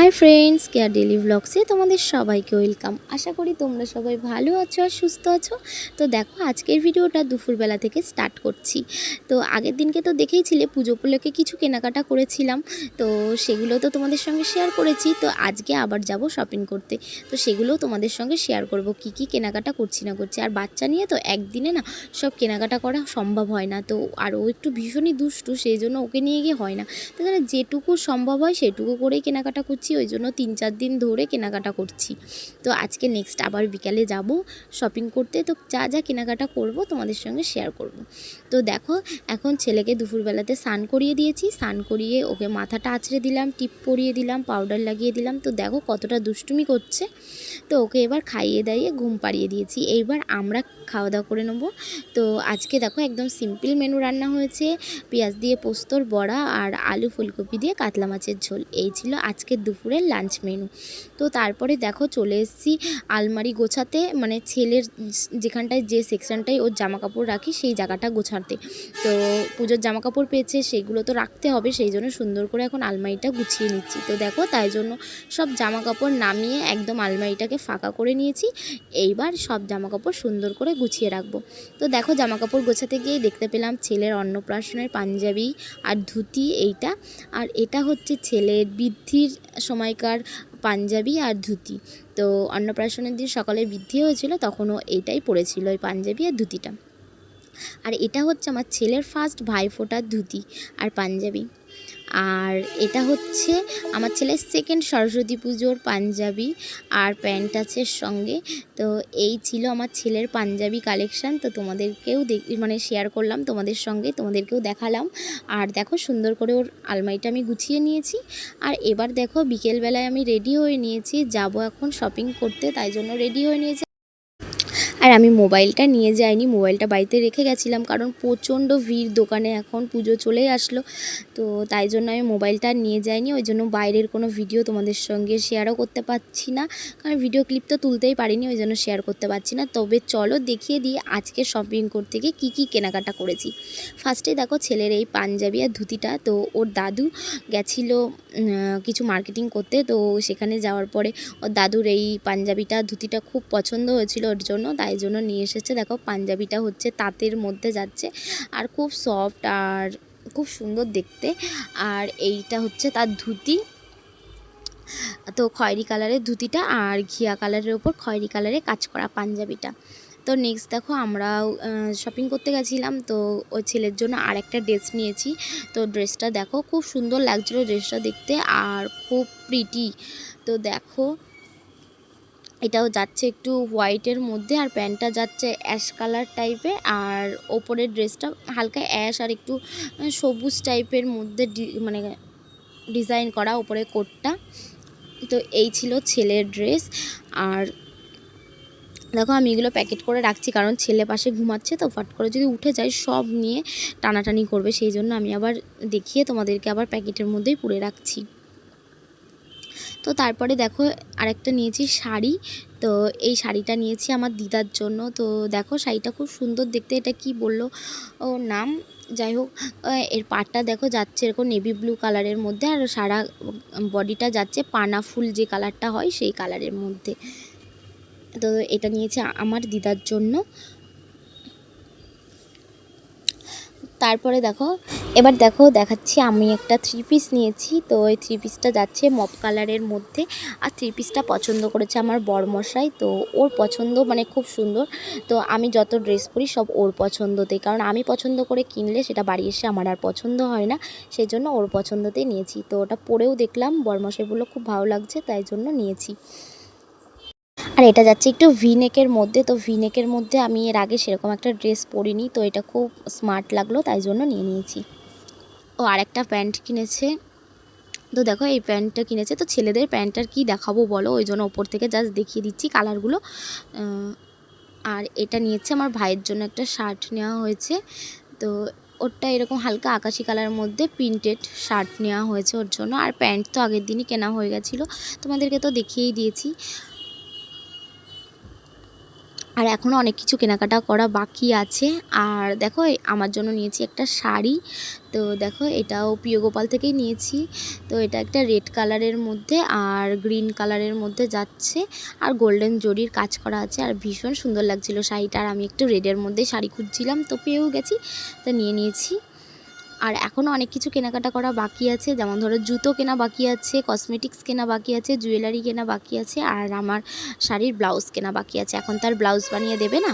High friends, কেয়ার daily ব্লগসে তোমাদের সবাইকে ওয়েলকাম। আশা করি তোমরা সবাই ভালো আছো আর সুস্থ আছো। তো দেখো, আজকের ভিডিওটা দুপুরবেলা থেকে স্টার্ট করছি। তো আগের দিনকে তো দেখেইছিলে, পুজো উপলক্ষে কিছু কেনাকাটা করেছিলাম। তো সেগুলো তো তোমাদের সঙ্গে শেয়ার করেছি। তো আজকে আবার যাব শপিং করতে। তো সেগুলোও তোমাদের সঙ্গে শেয়ার করব। কি কি কেনাকাটা করছি না করছি। আর বাচ্চা নিয়ে তো একদিনে না সব কেনাকাটা করা সম্ভব হয় না। তো আর ও একটু ভীষণই দুষ্টু, সেই জন্য ওকে নিয়ে গিয়ে হয় না। তো যেটুকু সম্ভব হয় সেটুকু করেই কেনাকাটা করছি। ওই জন্য তিন চার দিন ধরে কেনাকাটা করছি। তো আজকে নেক্সট আবার বিকালে যাব শপিং করতে। তো যা যা কেনাকাটা করব তোমাদের সঙ্গে শেয়ার করব। তো দেখো, এখন ছেলেকে দুপুরবেলাতে স্নান করিয়ে দিয়েছি। স্নান করিয়ে ওকে মাথাটা আঁচড়ে দিলাম, টিপ পরিয়ে দিলাম পাউডার লাগিয়ে দিলাম। তো দেখো কতটা দুষ্টুমি করছে। তো ওকে এবার খাইয়ে দাইয়ে ঘুম পাড়িয়ে দিয়েছি। এইবার আমরা খাওয়া দাওয়া করে নেব। তো আজকে দেখো একদম সিম্পল মেনু রান্না হয়েছে। পেঁয়াজ দিয়ে পোস্তর বড়া আর আলু ফুলকপি দিয়ে কাতলা মাছের ঝোল। এই ছিল আজকের দুপুরের লাঞ্চ মেনু তো তারপরে দেখো চলে এসেছি আলমারি গোছাতে মানে ছেলের যেখানটায় যে সেকশনটায় ওর জামা কাপড় রাখি সেই জায়গাটা গোছাতে। তো পুজোর জামা কাপড় পেয়েছে, সেগুলো তো রাখতে হবে, সেই জন্য সুন্দর করে এখন আলমারিটা গুছিয়ে নিচ্ছি। তো দেখো তাই জন্য সব জামা কাপড় নামিয়ে একদম আলমারিটাকে ফাঁকা করে নিয়েছি, এইবার সব জামা কাপড় সুন্দর করে গুছিয়ে রাখব। তো দেখো জামা কাপড় গোছাতে গিয়েই দেখতে পেলাম ছেলের অন্নপ্রাশনের পাঞ্জাবি আর ধুতি এইটা, আর এটা হচ্ছে ছেলের বৃদ্ধির সময়কার পাঞ্জাবি আর ধুতি। তো অন্নপ্রাশনের দিন সকালে বৃদ্ধি হয়েছিল, তখনও এইটাই পরেছিল ওই পাঞ্জাবি আর ধুতিটা। আর এটা হচ্ছে আমার ছেলের ফার্স্ট ভাইফোঁটার ধুতি আর পাঞ্জাবি। আর এটা হচ্ছে আমার ছেলের সেকেন্ড সরস্বতী পুজোর পাঞ্জাবি আর প্যান্ট আছে সঙ্গে। তো এই ছিল আমার ছেলের পাঞ্জাবি কালেকশান তো তোমাদেরকেও মানে শেয়ার করলাম তোমাদের সঙ্গে, তোমাদেরকেও দেখালাম। আর দেখো সুন্দর করে ওর আলমারিটা আমি গুছিয়ে নিয়েছি। আর এবার দেখো বিকেলবেলায় আমি রেডি হয়ে নিয়েছি। যাব এখন শপিং করতে, তাই জন্য রেডি হয়ে নিয়েছি। আর আমি মোবাইলটা নিয়ে যাইনি, মোবাইলটা বাড়িতে রেখে গেছিলাম কারণ প্রচণ্ড ভিড়, দোকানে এখন পুজো চলেই আসলো। তো তাই জন্য আমি মোবাইলটা নিয়ে যাইনি, ওই জন্য বাইরের কোনো ভিডিও তোমাদের সঙ্গে শেয়ারও করতে পারছি না। কারণ ভিডিও ক্লিপ তো তুলতেই পারিনি, ওই জন্য শেয়ার করতে পারছি না। তবে চলো দেখিয়ে দিয়ে আজকে শপিং করতে গিয়ে কী কী কেনাকাটা করেছি। ফার্স্টে দেখো ছেলের এই পাঞ্জাবি আর ধুতিটা, তো ওর দাদু গেছিল কিছু মার্কেটিং করতে, তো সেখানে যাওয়ার পরে ওর দাদুর এই পাঞ্জাবিটা, ধুতিটা খুব পছন্দ হয়েছিল ওর জন্য, তাই জন্য নিয়ে এসেছে। দেখো, পাঞ্জাবিটা হচ্ছে তাঁতের মধ্যে যাচ্ছে আর খুব সফট আর খুব সুন্দর দেখতে। আর এইটা হচ্ছে তার ধুতি। তো খয়েরি কালারের ধুতিটা আর ঘিয়া কালারের ওপর খয়েরি কালারে কাজ করা পাঞ্জাবিটা। তো নেক্সট দেখো, আমরাও শপিং করতে গেছিলাম। তো ওই ছেলের জন্য আর একটা ড্রেস নিয়েছি। তো ড্রেসটা দেখো, খুব সুন্দর লাগছিল ড্রেসটা দেখতে আর খুব প্রিটি তো দেখো এটাও যাচ্ছে একটু হোয়াইটের মধ্যে, আর প্যান্টটা যাচ্ছে অ্যাশ কালার টাইপের আর ওপরের ড্রেসটা হালকা অ্যাশ আর একটু সবুজ টাইপের মধ্যে মানে ডিজাইন করা ওপরে কোটটা তো এই ছিল ছেলের ড্রেস আর দেখো আমি এগুলো প্যাকেট করে রাখছি, কারণ ছেলে পাশে ঘুমাচ্ছে, তো ফট করে যদি উঠে যায়, সব নিয়ে টানাটানি করবে, সেই জন্য আমি আবার দেখিয়ে তোমাদেরকে আবার প্যাকেটের মধ্যেই পুরে রাখছি। তো তারপরে দেখো আরেকটা নিয়েছি শাড়ি। তো এই শাড়িটা নিয়েছি আমার দিদার জন্য। তো দেখো শাড়িটা খুব সুন্দর দেখতে, এটা কি বলল ও নাম? যাই হোক এর পাটটা দেখো যাচ্ছে এরকম নেভি ব্লু কালারের মধ্যে আর সারা বডিটা যাচ্ছে পানা ফুল যে কালারটা হয় সেই কালারের মধ্যে। তো এটা নিয়েছে আমার দিদার জন্য। তারপরে দেখো, এবার দেখো দেখাচ্ছি আমি একটা থ্রি পিস নিয়েছি। তো ওই থ্রি পিসটা যাচ্ছে মপ কালারের মধ্যে। আর থ্রি পিসটা পছন্দ করেছে আমার বড়মশাই তো ওর পছন্দ মানে খুব সুন্দর। তো আমি যত ড্রেস পরি সব ওর পছন্দতেই। কারণ আমি পছন্দ করে কিনলে সেটা বাড়ি এসে আমার আর পছন্দ হয় না। সেই জন্য ওর পছন্দতেই নিয়েছি। তো ওটা পরেও দেখলাম। বড়মশাই বলল, খুব ভালো লাগছে। তাই জন্য নিয়েছি। আর এটা যাচ্ছে একটু ভিনেকের মধ্যে। তো ভিনেকের মধ্যে আমি এর আগে সেরকম একটা ড্রেস পরিনি, তো এটা খুব স্মার্ট লাগল, তাই জন্য নিয়ে নিয়েছি। ও, আরেকটা প্যান্ট কিনেছে। তো দেখো, এই প্যান্টটা কিনেছে। তো ছেলেদের প্যান্টটার কি দেখাবো বলো? ওই জন্য ওপর থেকে জাস্ট দেখিয়ে দিচ্ছি কালারগুলো। আর এটা নিয়েছে আমার ভাইয়ের জন্য একটা শার্ট নেওয়া হয়েছে। তো ওরটা এরকম হালকা আকাশি কালারের মধ্যে প্রিন্টেড শার্ট নেওয়া হয়েছে ওর জন্য। আর প্যান্ট তো আগের দিনই কেনা হয়ে গেছিল। তোমাদেরকে তো দেখিয়েই দিয়েছি। আর এখনও অনেক কিছু কেনাকাটা করা বাকি আছে। আর দেখো আমার জন্য নিয়েছি একটা শাড়ি। তো দেখো, এটাও প্রিয় গোপাল থেকেই নিয়েছি। তো এটা একটা রেড কালারের মধ্যে আর গ্রিন কালারের মধ্যে যাচ্ছে। আর গোল্ডেন জরির কাজ করা আছে। আর ভীষণ সুন্দর লাগছিল শাড়িটা। আর আমি একটু রেডের মধ্যে শাড়ি খুঁজছিলাম, তো পেয়েও গেছি। তো নিয়ে নিয়েছি। আর এখনও অনেক কিছু কেনাকাটা করা বাকি আছে। যেমন ধরো জুতো কেনা বাকি আছে কসমেটিক্স কেনা বাকি আছে জুয়েলারি কেনা বাকি আছে, আর আমার শাড়ির ব্লাউজ কেনা বাকি আছে। এখন তার ব্লাউজ বানিয়ে দেবে না।